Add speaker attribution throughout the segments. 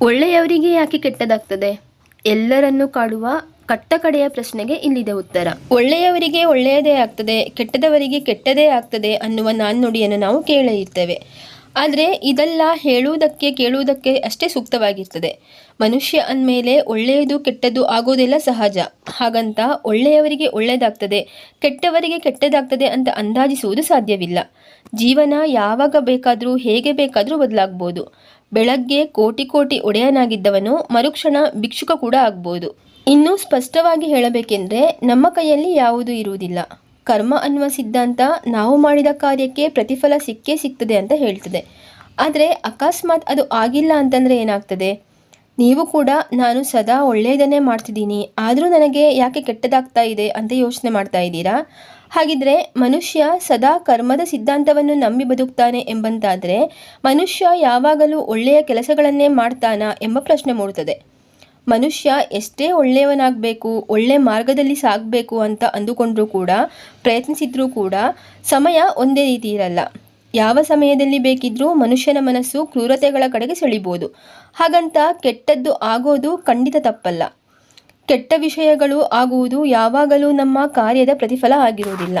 Speaker 1: ಒಳ್ಳೆಯವರಿಗೆ ಯಾಕೆ ಕೆಟ್ಟದಾಗ್ತದೆ? ಎಲ್ಲರನ್ನೂ ಕಾಡುವ ಕಟ್ಟಕಡೆಯ ಪ್ರಶ್ನೆಗೆ ಇಲ್ಲಿದೆ ಉತ್ತರ. ಒಳ್ಳೆಯವರಿಗೆ ಒಳ್ಳೆಯದೇ ಆಗ್ತದೆ, ಕೆಟ್ಟದವರಿಗೆ ಕೆಟ್ಟದೇ ಆಗ್ತದೆ ಅನ್ನುವ ನಾಣ್ಣುಡಿಯನ್ನು ನಾವು ಕೇಳಿರ್ತೇವೆ ಆದರೆ ಇದೆಲ್ಲ ಹೇಳುವುದಕ್ಕೆ ಕೇಳುವುದಕ್ಕೆ ಅಷ್ಟೇ ಸೂಕ್ತವಾಗಿರ್ತದೆ. ಮನುಷ್ಯ ಅಂದಮೇಲೆ ಒಳ್ಳೆಯದು ಕೆಟ್ಟದ್ದು ಆಗೋದೆಲ್ಲ ಸಹಜ. ಹಾಗಂತ ಒಳ್ಳೆಯವರಿಗೆ ಒಳ್ಳೆಯದಾಗ್ತದೆ ಕೆಟ್ಟವರಿಗೆ ಕೆಟ್ಟದಾಗ್ತದೆ ಅಂತ ಅಂದಾಜಿಸುವುದು ಸಾಧ್ಯವಿಲ್ಲ. ಜೀವನ ಯಾವಾಗ ಬೇಕಾದರೂ ಹೇಗೆ ಬೇಕಾದರೂ ಬದಲಾಗ್ಬೋದು. ಬೆಳಗ್ಗೆ ಕೋಟಿ ಕೋಟಿ ಒಡೆಯನಾಗಿದ್ದವನು ಮರುಕ್ಷಣ ಭಿಕ್ಷುಕ ಕೂಡ ಆಗ್ಬೋದು. ಇನ್ನು ಸ್ಪಷ್ಟವಾಗಿ ಹೇಳಬೇಕೆಂದರೆ ನಮ್ಮ ಕೈಯಲ್ಲಿ ಯಾವುದೂ ಇರುವುದಿಲ್ಲ. ಕರ್ಮ ಅನ್ನುವ ಸಿದ್ಧಾಂತ ನಾವು ಮಾಡಿದ ಕಾರ್ಯಕ್ಕೆ ಪ್ರತಿಫಲ ಸಿಕ್ಕೇ ಸಿಗ್ತದೆ ಅಂತ ಹೇಳ್ತದೆ. ಆದರೆ ಅಕಸ್ಮಾತ್ ಅದು ಆಗಿಲ್ಲ ಅಂತಂದರೆ ಏನಾಗ್ತದೆ? ನೀವು ಕೂಡ ನಾನು ಸದಾ ಒಳ್ಳೆಯದನ್ನೇ ಮಾಡ್ತಿದ್ದೀನಿ. ಆದರೂ ನನಗೆ ಯಾಕೆ ಕೆಟ್ಟದಾಗ್ತಾ ಇದೆ ಅಂತ ಯೋಚನೆ ಮಾಡ್ತಾ ಇದ್ದೀರಾ? ಹಾಗಿದ್ರೆ ಮನುಷ್ಯ ಸದಾ ಕರ್ಮದ ಸಿದ್ಧಾಂತವನ್ನು ನಂಬಿ ಬದುಕ್ತಾನೆ ಎಂಬಂತಾದರೆ ಮನುಷ್ಯ ಯಾವಾಗಲೂ ಒಳ್ಳೆಯ ಕೆಲಸಗಳನ್ನೇ ಮಾಡ್ತಾನಾ ಎಂಬ ಪ್ರಶ್ನೆ ಮೂಡುತ್ತದೆ ಮನುಷ್ಯ ಎಷ್ಟೇ ಒಳ್ಳೆಯವನಾಗಬೇಕು, ಒಳ್ಳೆ ಮಾರ್ಗದಲ್ಲಿ ಸಾಗಬೇಕು ಅಂತ ಅಂದುಕೊಂಡರೂ ಕೂಡ, ಪ್ರಯತ್ನಿಸಿದ್ರೂ ಕೂಡ ಸಮಯ ಒಂದೇ ರೀತಿ ಇರಲ್ಲ. ಯಾವ ಸಮಯದಲ್ಲಿ ಬೇಕಿದ್ರೂ ಮನುಷ್ಯನ ಮನಸ್ಸು ಕ್ರೂರತೆಗಳ ಕಡೆಗೆ ಸೆಳಿಬೋದು. ಹಾಗಂತ ಕೆಟ್ಟದ್ದು ಆಗೋದು ಖಂಡಿತ ತಪ್ಪಲ್ಲ. ಕೆಟ್ಟ ವಿಷಯಗಳು ಆಗುವುದು ಯಾವಾಗಲೂ ನಮ್ಮ ಕಾರ್ಯದ ಪ್ರತಿಫಲ ಆಗಿರುವುದಿಲ್ಲ.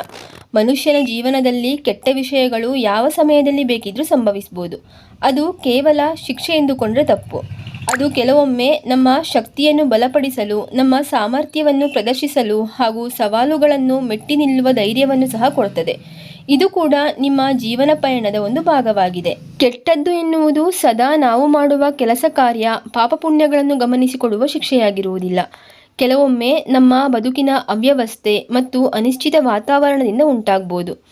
Speaker 1: ಮನುಷ್ಯನ ಜೀವನದಲ್ಲಿ ಕೆಟ್ಟ ವಿಷಯಗಳು ಯಾವ ಸಮಯದಲ್ಲಿ ಬೇಕಿದ್ರೂ ಸಂಭವಿಸ್ಬೋದು. ಅದು ಕೇವಲ ಶಿಕ್ಷೆ ಎಂದುಕೊಂಡ್ರೆ ತಪ್ಪು. ಅದು ಕೆಲವೊಮ್ಮೆ ನಮ್ಮ ಶಕ್ತಿಯನ್ನು ಬಲಪಡಿಸಲು, ನಮ್ಮ ಸಾಮರ್ಥ್ಯವನ್ನು ಪ್ರದರ್ಶಿಸಲು ಹಾಗೂ ಸವಾಲುಗಳನ್ನು ಮೆಟ್ಟಿ ನಿಲ್ಲುವ ಧೈರ್ಯವನ್ನು ಸಹ ಕೊಡ್ತದೆ. ಇದು ಕೂಡ ನಿಮ್ಮ ಜೀವನ ಪಯಣದ ಒಂದು ಭಾಗವಾಗಿದೆ. ಕೆಟ್ಟದ್ದು ಎನ್ನುವುದು ಸದಾ ನಾವು ಮಾಡುವ ಕೆಲಸ ಕಾರ್ಯ, ಪಾಪ ಪುಣ್ಯಗಳನ್ನು ಗಮನಿಸಿಕೊಡುವ ಶಿಕ್ಷೆಯಾಗಿರುವುದಿಲ್ಲ. ಕೆಲವೊಮ್ಮೆ ನಮ್ಮ ಬದುಕಿನ ಅವ್ಯವಸ್ಥೆ ಮತ್ತು ಅನಿಶ್ಚಿತ ವಾತಾವರಣದಿಂದ ಉಂಟಾಗ್ಬೋದು.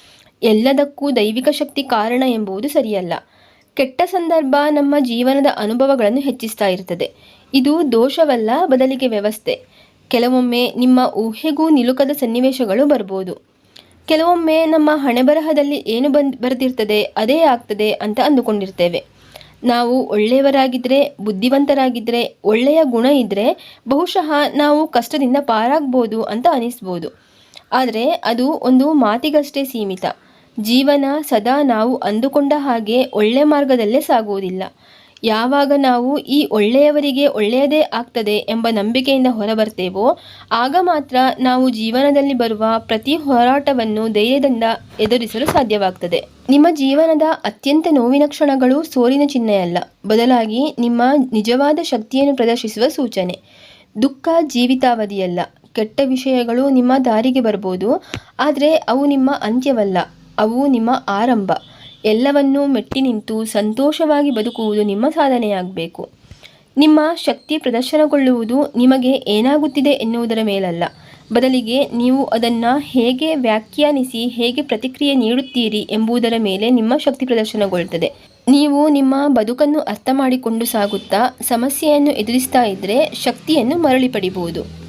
Speaker 1: ಎಲ್ಲದಕ್ಕೂ ದೈವಿಕ ಶಕ್ತಿ ಕಾರಣ ಎಂಬುದು ಸರಿಯಲ್ಲ. ಕೆಟ್ಟ ಸಂದರ್ಭ ನಮ್ಮ ಜೀವನದ ಅನುಭವಗಳನ್ನು ಹೆಚ್ಚಿಸ್ತಾ ಇರ್ತದೆ. ಇದು ದೋಷವಲ್ಲ, ಬದಲಿಗೆ ವ್ಯವಸ್ಥೆ. ಕೆಲವೊಮ್ಮೆ ನಿಮ್ಮ ಊಹೆಗೂ ನಿಲುಕದ ಸನ್ನಿವೇಶಗಳು ಬರ್ಬೋದು. ಕೆಲವೊಮ್ಮೆ ನಮ್ಮ ಹಣೆಬರಹದಲ್ಲಿ ಏನು ಬಂದ್, ಬರೆದಿರ್ತದೆ ಅದೇ ಆಗ್ತದೆ ಅಂತ ಅಂದುಕೊಂಡಿರ್ತೇವೆ. ನಾವು ಒಳ್ಳೆಯವರಾಗಿದ್ದರೆ ಬುದ್ಧಿವಂತರಾಗಿದ್ದರೆ ಒಳ್ಳೆಯ ಗುಣ ಇದ್ದರೆ ಬಹುಶಃ ನಾವು ಕಷ್ಟದಿಂದ ಪಾರಾಗ್ಬೋದು ಅಂತ ಅನಿಸ್ಬೋದು. ಆದರೆ ಅದು ಒಂದು ಮಾತಿಗಷ್ಟೇ ಸೀಮಿತ. ಜೀವನ ಸದಾ ನಾವು ಅಂದುಕೊಂಡ ಹಾಗೆ ಒಳ್ಳೆ ಮಾರ್ಗದಲ್ಲೇ ಸಾಗುವುದಿಲ್ಲ. ಯಾವಾಗ ನಾವು ಈ ಒಳ್ಳೆಯವರಿಗೆ ಒಳ್ಳೆಯದೇ ಆಗ್ತದೆ ಎಂಬ ನಂಬಿಕೆಯಿಂದ ಹೊರಬರ್ತೇವೋ, ಆಗ ಮಾತ್ರ ನಾವು ಜೀವನದಲ್ಲಿ ಬರುವ ಪ್ರತಿ ಹೋರಾಟವನ್ನು ಧೈರ್ಯದಿಂದ ಎದುರಿಸಲು ಸಾಧ್ಯವಾಗ್ತದೆ. ನಿಮ್ಮ ಜೀವನದ ಅತ್ಯಂತ ನೋವಿನ ಕ್ಷಣಗಳು ಸೋಲಿನ ಚಿಹ್ನೆಯಲ್ಲ. ಬದಲಾಗಿ ನಿಮ್ಮ ನಿಜವಾದ ಶಕ್ತಿಯನ್ನು ಪ್ರದರ್ಶಿಸುವ ಸೂಚನೆ. ದುಃಖ ಜೀವಿತಾವಧಿಯಲ್ಲ. ಕೆಟ್ಟ ವಿಷಯಗಳು ನಿಮ್ಮ ದಾರಿಗೆ ಬರ್ಬೋದು, ಆದರೆ ಅವು ನಿಮ್ಮ ಅಂತ್ಯವಲ್ಲ. ಅವು ನಿಮ್ಮ ಆರಂಭ. ಎಲ್ಲವನ್ನೂ ಮೆಟ್ಟಿ ನಿಂತು ಸಂತೋಷವಾಗಿ ಬದುಕುವುದು ನಿಮ್ಮ ಸಾಧನೆಯಾಗಬೇಕು. ನಿಮ್ಮ ಶಕ್ತಿ ಪ್ರದರ್ಶನಗೊಳ್ಳುವುದು ನಿಮಗೆ ಏನಾಗುತ್ತಿದೆ ಎನ್ನುವುದರ ಮೇಲಲ್ಲ. ಬದಲಿಗೆ ನೀವು ಅದನ್ನು ಹೇಗೆ ವ್ಯಾಖ್ಯಾನಿಸಿ, ಹೇಗೆ ಪ್ರತಿಕ್ರಿಯೆ ನೀಡುತ್ತೀರಿ ಎಂಬುದರ ಮೇಲೆ ನಿಮ್ಮ ಶಕ್ತಿ ಪ್ರದರ್ಶನಗೊಳ್ಳುತ್ತದೆ. ನೀವು ನಿಮ್ಮ ಬದುಕನ್ನು ಅರ್ಥ ಮಾಡಿಕೊಂಡು ಸಾಗುತ್ತಾ ಸಮಸ್ಯೆಯನ್ನು ಎದುರಿಸ್ತಾ ಇದ್ದರೆ ಶಕ್ತಿಯನ್ನು ಮರಳಿ ಪಡಿಬಹುದು